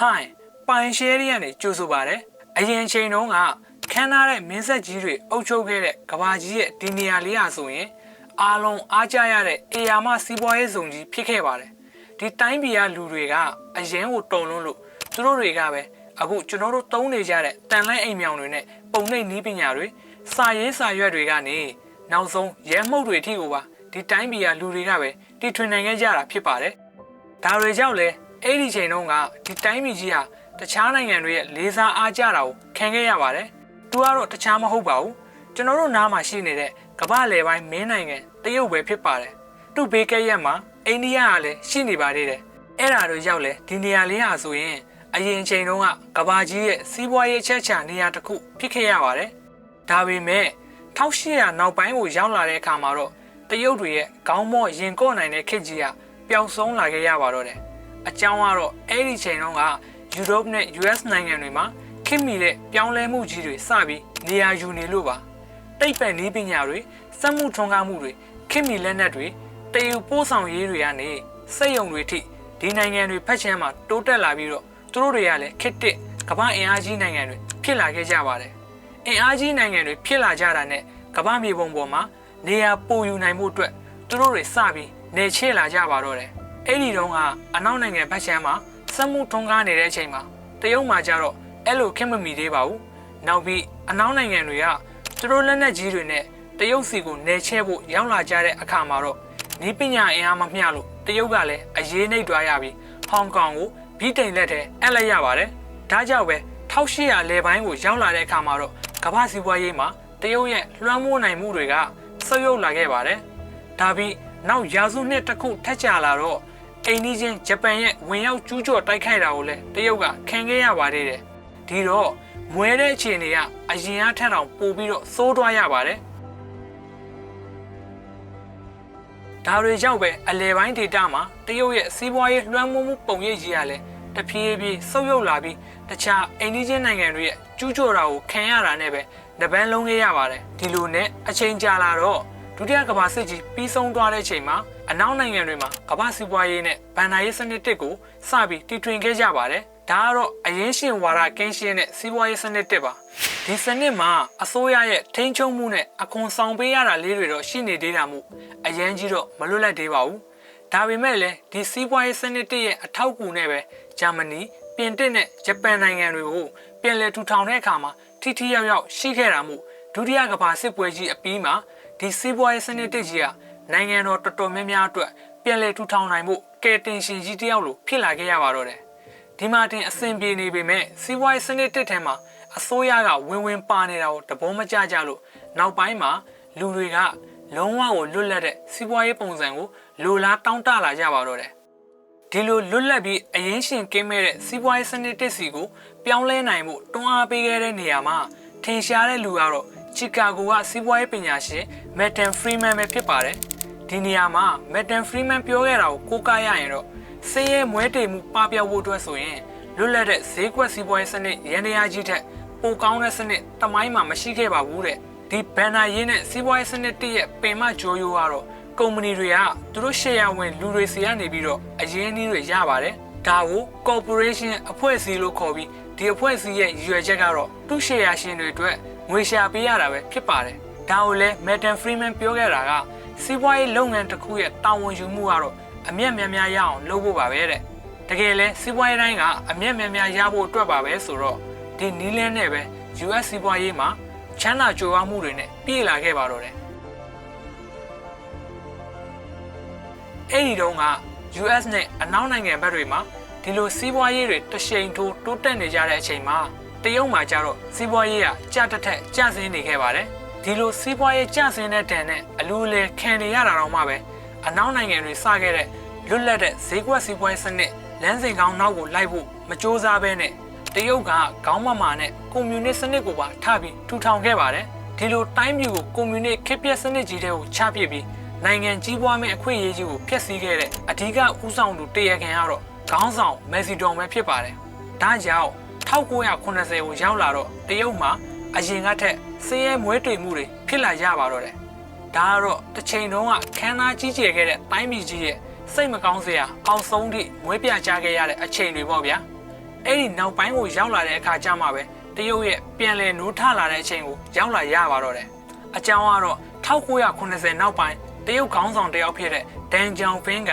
ဟိုင်းပိုင်ရှယ်ရီကနေကြိုဆိုပါတယ်အရင်ချိန်တုန်းကခမ်းနားတဲ့မင်းဆက်ကြီးတွေအုပ်ချုပ်ခဲ့တဲ့ကဘာကြီးရဲ့ဒီနေရာလေးဟာဆိုရင်အားလုံးအားကြရတဲ့အေယာမစီးပွားရေးဇုံကြီးဖြစ်ခဲ့ပါတယ်ဒီတိုင်းပြည်ကလူတွေကအရင်ကိုတုံလုံးလို့သူတို့တွေကပဲအခုကျွန်တော်တို့သုံးနေကြတဲ့တန်လိုင်းအိမ်မြောင်တွေနဲ့ပုံနှိပ်နီးပညာတွေစာရေးစာရွက်တွေကနေနောက်ဆုံးရဲမှုတ်တွေအထိကိုပါဒီတိုင်းပြည်ကလူတွေကပဲတီထွင်နိုင်ခဲ့ကြတာဖြစ်ပါတယ်ဒါတွေကြောင့်လဲ အဲ့ဒီချိန်တုန်းကဒီတိုင်းပြည်ကြီးဟာတခြားနိုင်ငံတွေရဲ့လေးစားအားကြတာကိုခံခဲ့ရပါတယ်။သူကတော့တခြားမဟုတ်ပါဘူး။ကျွန်တော်တို့နားမှာရှိနေတဲ့ကမ္ဘာလယ်ပိုင်းမင်းနိုင်ငံတရုတ်ပဲဖြစ်ပါတယ်။သူ့ဘေးကဲရက်မှာအိန္ဒိယကလည်းရှိနေပါသေးတယ်။အဲ့ဒါတွေကြောင့်လဲဒီနေရာလေးဟာဆိုရင်အရင်ချိန်တုန်းကကမ္ဘာကြီးရဲ့စီးပွားရေးချက်ချာနေရာတစ်ခုဖြစ်ခဲ့ရပါတယ်။ဒါပေမဲ့1800နောက်ပိုင်းကိုရောက်လာတဲ့အခါမှာတော့တရုတ်တွေရဲ့ခေါင်းမော့ရင်ကော့နိုင်တဲ့ခေတ်ကြီးကပျောက်ဆုံးလာခဲ့ရပါတော့တယ်။ အကြောင်းကတော့အဲ့ဒီချိန်တုန်းကယူရိုပနဲ့ US နိုင်ငံတွေမှာခင်မီတဲ့ပြောင်းလဲမှုကြီးတွေစပြီးနေရာယူနေလို့ပါ။တိတ်ပံနည်းပညာတွေစက်မှုထွန်းကားမှုတွေခင်မီလက်နက်တွေတည်ယူပို့ဆောင်ရေးတွေကနေစက်ယုံတွေထိဒီနိုင်ငံတွေဖက်ချမ်းမှာတိုးတက်လာပြီးတော့သူတို့တွေကလည်းခစ်တစ်ကမ္ဘာအင်အားကြီးနိုင်ငံတွေဖြစ်လာခဲ့ကြပါတယ်။အင်အားကြီးနိုင်ငံတွေဖြစ်လာကြတာနဲ့ကမ္ဘာမြေပုံပေါ်မှာနေရာပိုယူနိုင်မှုအတွက်သူတို့တွေစပြီးနေချဲ့လာကြပါတော့တယ်။ အဲ့ဒီတုန်းကအနောက်နိုင်ငံဖက်ချမ်းမှာစက်မှုထွန်းကားနေတဲ့အချိန်မှာတရုတ်မှာကြတော့အဲ့လိုခင်မမီသေးပါဘူး။နောက်ပြီးအနောက်နိုင်ငံတွေကသူတို့လက်နက်ကြီးတွေနဲ့တရုတ်စီကိုနေချဲ့ဖို့ရောက်လာကြတဲ့အခါမှာတော့နီးပညာအင်အားမမျှလို့တရုတ်ကလည်းအရေးနှိပ်သွားရပြီးဟောင်ကောင်ကိုဗြိတိန်လက်ထဲအပ်လိုက်ရပါတယ်။ဒါကြောင့်ပဲ1800လယ်ပိုင်းကိုရောက်လာတဲ့အခါမှာတော့ကမ္ဘာစီးပွားရေးမှာတရုတ်ရဲ့လွှမ်းမိုးနိုင်မှုတွေကဆုတ်ယုတ်လာခဲ့ပါတယ်။ဒါပြီးနောက်ရာစုနှစ်တစ်ခုထက်ကြာလာတော့ အိန္ဒိချင်းဂျပန်ရဲ့ဝင်ရောက်ကျူးကျော်တိုက်ခိုက်တာကိုလည်းတရုတ်ကခံခဲ့ရပါသေးတယ်။ဒီတော့မွဲတဲ့အခြေအနေကအရင်အထက်တောင်ပိုပြီးတော့စိုးသွားရပါတယ်။ဒါတွေကြောင့်ပဲအလဲပိုင်းဒေတာမှာတရုတ်ရဲ့စီးပွားရေးလွှမ်းမိုးမှုပုံရိပ်ကြီးကလည်းတဖြည်းဖြည်းဆုတ်ယုတ်လာပြီးတခြားအိန္ဒိချင်းနိုင်ငံတွေရဲ့ကျူးကျော်တာကိုခံရတာနဲ့ပဲတပန်းလုံးခဲ့ရပါတယ်ဒီလိုနဲ့အချိန်ကြာလာတော့ ဒုတိယကမ္ဘာစစ်ကြီးပြီးဆုံးသွားတဲ့အချိန်မှာအနောက်နိုင်ငံတွေမှာကမ္ဘာစီးပွားရေးနဲ့ဗန်နာရေးစနစ်တစ်ကိုစပြီးတည်ထွင်ခဲ့ကြပါတယ်ဒါကတော့အရင်ရှင်ဝါဒကင်းရှင်းတဲ့စီးပွားရေးစနစ်တစ်ပါဒီစနစ်မှာအစိုးရရဲ့ထိန်းချုပ်မှုနဲ့အခွန်ဆောင်ပေးရတာလေးတွေတော့ရှိနေသေးတာမို့အရန်ကြီးတော့မလွတ်လပ်သေးပါဘူးဒါပေမဲ့လည်းဒီစီးပွားရေးစနစ်တစ်ရဲ့အထောက်အကူနဲ့ပဲဂျာမနီပြင်သစ်နဲ့ဂျပန်နိုင်ငံတွေကိုပြန်လည်ထူထောင်တဲ့အခါမှာထိထိရောက်ရောက်ရှိခဲ့တာမို့ဒုတိယကမ္ဘာစစ်ပွဲကြီးအပြီးမှာ ဒီစီးပွားရေးစနစ်တစ်ကြီးကနိုင်ငံတော်တော်တော်များများအတွက်ပြန်လည်ထူထောင်နိုင်မှုကယ်တင်ရှင်ကြီးတယောက်လိုဖြစ်လာခဲ့ရပါတော့တယ်ဒီမှာတင်အဆင်ပြေနေပေမဲ့စီးပွားရေးစနစ်တစ်ထဲမှာအစိုးရကဝင်ဝင်ပါနေတာကိုတဘောမကြကြလို့နောက်ပိုင်းမှာလူတွေကလုံးဝကိုလွတ်လပ်တဲ့စီးပွားရေးပုံစံကိုလိုလားတောင်းတလာကြပါတော့တယ်ဒီလိုလွတ်လပ်ပြီးအရင်ရှင်ကင်းမဲ့တဲ့စီးပွားရေးစနစ်တစ်စီကိုပြောင်းလဲနိုင်မှုတွန်းအားပေးခဲ့တဲ့နေရာမှာထင်ရှားတဲ့လူကတော့ ချီကာဂိုကစီးပွားရေးပညာရှင်မက်တန်ဖရီမန်ပဲဖြစ်ပါတယ်ဒီနေရာမှာမက်တန်ဖရီမန်ပြောခဲ့တာကိုကိုးကားရရင်တော့စင်းရဲမွဲတေမှုပပျောက်ဖို့အတွက်ဆိုရင်လွတ်လပ်တဲ့ဈေးကွက်စီးပွားရေးစနစ်ရန်တရားကြီးထက်ပိုကောင်းတဲ့စနစ်တမိုင်းမှာမရှိခဲ့ပါဘူးတဲ့ဒီဘန်နာရင်းနဲ့စီးပွားရေးစနစ်တည့်ရဲ့ပင်မဂျိုးယိုကတော့ကုမ္ပဏီတွေကသူတို့ရှယ်ယာဝင်လူတွေစီကနေပြီးတော့အရင်းအနှီးတွေရပါတယ်ဒါကို corporation အဖွဲ့အစည်းလို့ခေါ်ပြီးဒီအဖွဲ့အစည်းရဲ့ရည်ရွယ်ချက်ကတော့သူ့ရှယ်ယာရှင်တွေအတွက် ငွေရှာပေးရတာပဲဖြစ်ပါတယ်ဒါကိုလည်း Metal Freeman ပြောခဲ့တာကစီးပွားရေးလုပ်ငန်းတစ်ခုရဲ့တာဝန်ယူမှုကတော့အမျက်များများရအောင်လုပ်ဖို့ပါပဲတဲ့တကယ်လဲစီးပွားရေးတိုင်းကအမျက်များများရဖို့အတွက်ပါပဲဆိုတော့ဒီနီးလန်းနဲ့ပဲ US စီးပွားရေးမှာချမ်းသာကြွယ်ဝမှုတွေနဲ့ပြည်လာခဲ့ပါတော့တယ်အဲ့ဒီတုန်းက US နဲ့အနောက်နိုင်ငံဘက်တွေမှာဒီလိုစီးပွားရေးတွေတရှိန်ထိုးတိုးတက်နေကြတဲ့အချိန်မှာ တရုတ်မှာကျတော့စီးပွားရေးကကြတက်ထက်ကျဆင်းနေခဲ့ပါတယ်ဒီလိုစီးပွားရေးကျဆင်းတဲ့တန်နဲ့အလူအလဲခံနေရတာတော့မှပဲအနောက်နိုင်ငံတွေစခဲ့တဲ့လွတ်လပ်တဲ့ဈေးကွက်စီးပွားရေးစနစ်လမ်းစဉ်ကောင်းနောက်ကိုလိုက်ဖို့မကြိုးစားဘဲနဲ့တရုတ်ကခေါင်းမမာနဲ့ကွန်မြူနစ်စနစ်ကိုပါထပြီးထူထောင်ခဲ့ပါတယ်ဒီလိုတိုင်းပြည်ကိုကွန်မြူနစ်ခေတ်ပြက်စနစ်ကြီးတဲ့ကိုချပစ်ပြီးနိုင်ငံကြီးပွားမဲ့အခွင့်အရေးကြီးကိုဖျက်ဆီးခဲ့တဲ့အဓိကဦးဆောင်သူတရခင်ကတော့ခေါင်းဆောင်မက်ဆီဒွန်ပဲဖြစ်ပါတယ်ဒါကြောင့် 1980ကိုရောက်လာတော့တရုတ်မှာအရင်ကထက်စင်းရဲမွဲတွေ့မှုတွေဖြစ်လာရပါတော့တယ်ဒါကတော့တစ်ချိန်တုန်းကခန်းသားကြီးကျယ်ခဲ့တဲ့တိုင်းပြည်ကြီးရဲ့စိတ်မကောင်းစရာအောက်ဆုံးထိမွဲပြချခဲ့ရတဲ့အချိန်တွေပေါ့ဗျာအဲ့ဒီနောက်ပိုင်းကိုရောက်လာတဲ့အခါကျမှပဲတရုတ်ရဲ့ပြန်လည်နိုးထလာတဲ့အချိန်ကိုရောက်လာရပါတော့တယ်အကြောင်းကတော့1980နောက်ပိုင်းတရုတ်ခေါင်းဆောင်တစ်ယောက်ဖြစ်တဲ့ဒန်ဂျောင်ဖင်းက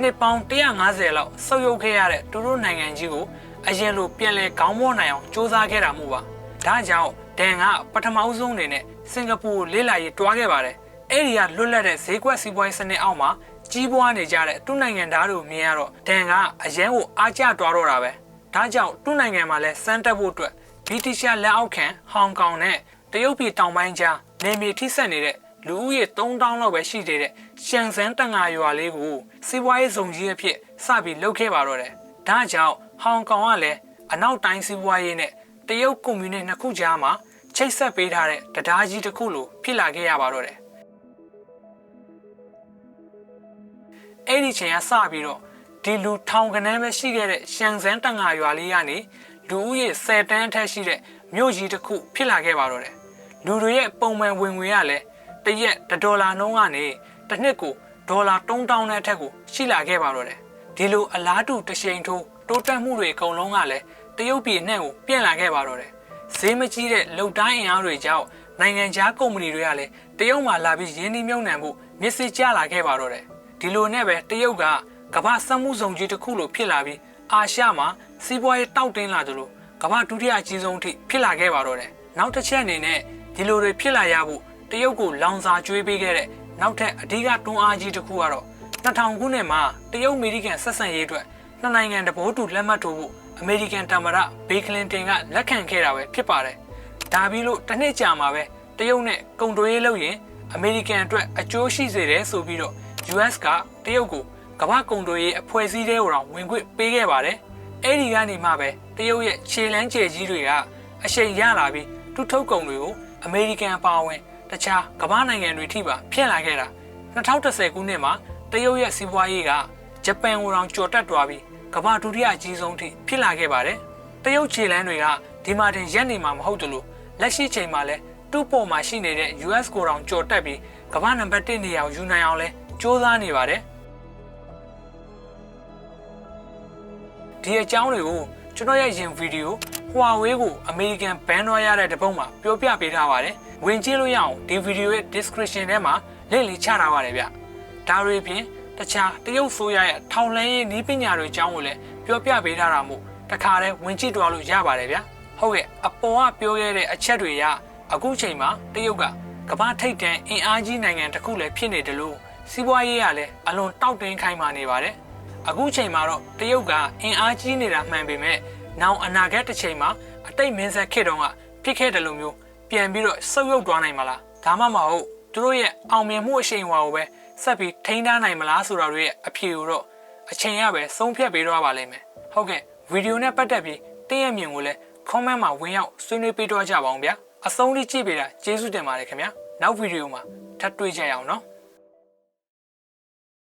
နှစ်ပေါင်း150လောက်ဆုပ်ယုပ်ခဲ့ရတဲ့သူတို့နိုင်ငံကြီးကို အရင်လိုပြန်လည်ခေါင်းမောနိုင်အောင်စ조사ခဲ့တာမို့ပါဒါကြောင့်ဒန်ကပထမအဆုံးအနေနဲ့စင်ကာပူကိုလေ့လာရေးတွားခဲ့ပါတယ်အဲ့ဒီကလွတ်လပ်တဲ့ဈေးကွက်စီးပွားရေးစနစ်အောက်မှာကြီးပွားနေကြတဲ့သူ့နိုင်ငံသားတို့မြင်ရတော့ဒန်ကအရန်ကိုအားကျတွားတော့တာပဲဒါကြောင့်သူ့နိုင်ငံမှာလဲစမ်းတက်ဖို့အတွက်ဗြိတိရှလက်အောက်ခံဟောင်ကောင်နဲ့တရုတ်ပြည်တောင်ပိုင်းကြားနေမြေထိစပ်နေတဲ့လူဦးရေ3000လောက်ပဲရှိသေးတဲ့ရှန်ဇန်တန်ငါရွာလေးကိုစီးပွားရေးဇုံကြီးအဖြစ်စပြီးလုပ်ခဲ့ပါတော့တယ်ဒါကြောင့် ဟောင်ကောင်ကလည်းအနောက်တိုင်းစီးပွားရေးနဲ့တရုတ်ကွန်မြူနစ်နှစ်ခုကြားမှာချိတ်ဆက်ပေးထားတဲ့တရားကြီးတစ်ခုလိုဖြစ်လာခဲ့ရပါတော့တယ်အဲ့ဒီချိန်ကစပြီးတော့ဒီလူထောင်ကနန်းပဲရှိခဲ့တဲ့ရှန်ဇန်တန်ငါရွာလေးကနေလူဦးရေ10တန်းအထက်ရှိတဲ့မြို့ကြီးတစ်ခုဖြစ်လာခဲ့ပါတော့တယ်လူတွေရဲ့ပုံမှန်ဝင်ငွေကလည်းတစ်ရက်တစ်ဒေါ်လာနှုန်းကနေတစ်နှစ်ကိုဒေါ်လာ3000နဲ့အထက်ကိုရှိလာခဲ့ပါတော့တယ်ဒီလိုအလားတူတစ်ချိန်ထိုး တိုးတက်မှုတွေအကုန်လုံးကလည်းတရုတ်ပြည်နဲ့ကိုပြန့်လာခဲ့ပါတော့တယ်ဈေးမကြီးတဲ့လုံတိုင်းအင်အားတွေကြောင့်နိုင်ငံခြားကုမ္ပဏီတွေကလည်းတရုတ်မှာလာပြီးရင်းနှီးမြှုပ်နှံဖို့မျက်စိကျလာခဲ့ပါတော့တယ်ဒီလိုနဲ့ပဲတရုတ်ကကမ္ဘာစက်မှုဆောင်ကြီးတစ်ခုလိုဖြစ်လာပြီးအာရှမှာစီးပွားရေးတောက်တင်းလာသလိုကမ္ဘာဒုတိယအကြီးဆုံးအထိဖြစ်လာခဲ့ပါတော့တယ်။နောက်တစ်ချက်အနေနဲ့ဒီလိုတွေဖြစ်လာရဖို့တရုတ်ကိုလောင်စာကျွေးပေးခဲ့တဲ့နောက်ထပ်အဓိကတွန်းအားကြီးတစ်ခုကတော့2000ခုနှစ်မှာတရုတ်အမေရိကန်ဆက်ဆံရေးအတွက် နှစ်နိုင်ငံတဘောတူလက်မှတ်ထိုးဖို့အမေရိကန်တမရဘေကလင်တင်ကလက်ခံခဲ့တာပဲဖြစ်ပါတယ်။ဒါပြီးလို့တစ်နှစ်ကြာမှာပဲတရုတ်နဲ့ကုန်သွယ်ရေးလုပ်ရင်အမေရိကန်အတွက်အကျိုးရှိစေတယ်ဆိုပြီးတော့ US ကတရုတ်ကိုကမ္ဘာကုန်သွယ်ရေးအဖွဲ့အစည်းတွေတောင်ဝင်ခွင့်ပေးခဲ့ပါတယ်။အဲ့ဒီကနေမှပဲတရုတ်ရဲ့ခြေလန်းကျယ်ကြီးတွေကအရှိန်ရလာပြီးသူထုတ်ကုန်တွေကိုအမေရိကန်အပါအဝင်တခြားကမ္ဘာနိုင်ငံတွေထိပါဖျက်လာခဲ့တာ2010ခုနှစ်မှာတရုတ်ရဲ့စီးပွားရေးက ဂျပန်ကိုတောင်ကျော်တက်သွားပြီးကမ္ဘာဒုတိယအကြီးဆုံးထိဖြစ်လာခဲ့ပါတယ်။တရုတ်ခြေလန်းတွေကဒီမှာတင်ရက်နေမှာမဟုတ်တလို့လက်ရှိချိန်မှာလဲသူ့ပေါ်မှာရှိနေတဲ့ US ကိုတောင်ကျော်တက်ပြီးကမ္ဘာနံပါတ်1နေရာကိုယူနိုင်အောင်လဲစ조사နေပါတယ်ဒီအကြောင်းတွေကိုကျွန်တော်ရဲ့ယင်ဗီဒီယို Huawei ကို American ban သွားရတဲ့တပုံမှာပြောပြပေးထားပါတယ်ဝင်ကြည့်လို့ရအောင်ဒီဗီဒီယိုရဲ့ description ထဲမှာ link လေးချထားပါတယ်ဗျဒါတွေပြင် တခြားတရုတ်ဆိုရရဲ့ထောင်လန်းရေးနည်းပညာတွေအကြောင်းကိုလည်းပြောပြပေးထားတာမို့တခါတည်းဝင်ကြည့်သွားလို့ရပါတယ်ဗျဟုတ်ကဲ့အပေါ်ကပြောခဲ့တဲ့အချက်တွေရအခုချိန်မှာတရုတ်ကကမ္ဘာထိပ်တန်းအင်အားကြီးနိုင်ငံတစ်ခုလည်းဖြစ်နေတယ်လို့စီးပွားရေးကလည်းအလွန်တောက်တင်းခိုင်းမာနေပါတယ်။အခုချိန်မှာတော့တရုတ်ကအင်အားကြီးနေတာမှန်ပေမဲ့နောင်အနာဂတ်တစ်ချိန်မှာအတိတ်မင်းဆက်ခေတ်တုန်းကဖြစ်ခဲ့တယ်လို့မျိုးပြန်ပြီးတော့ဆုပ်ယုပ်သွားနိုင်မလား။ဒါမှမဟုတ်သူတို့ရဲ့အောင်မြင်မှုအရှိန်အဝါကိုပဲ ဆက်ပြီးထိန်းထားနိုင်မလားဆိုတာတွေရဲ့အဖြေကိုတော့အချိန်ရပဲဆုံးဖြတ်ပေးတော့ပါလိမ့်မယ်။ဟုတ်ကဲ့ဗီဒီယိုနဲ့ပတ်သက်ပြီးတင်းရဲ့မြင်ကိုလည်း comment မှာဝင်ရောက်ဆွေးနွေးပေးတော့ကြပါအောင်ဗျာ။အဆုံးထိကြည့်ပေးတာကျေးဇူးတင်ပါတယ်ခင်ဗျာ။နောက်ဗီဒီယိုမှာထပ်တွေ့ကြရအောင်နော်။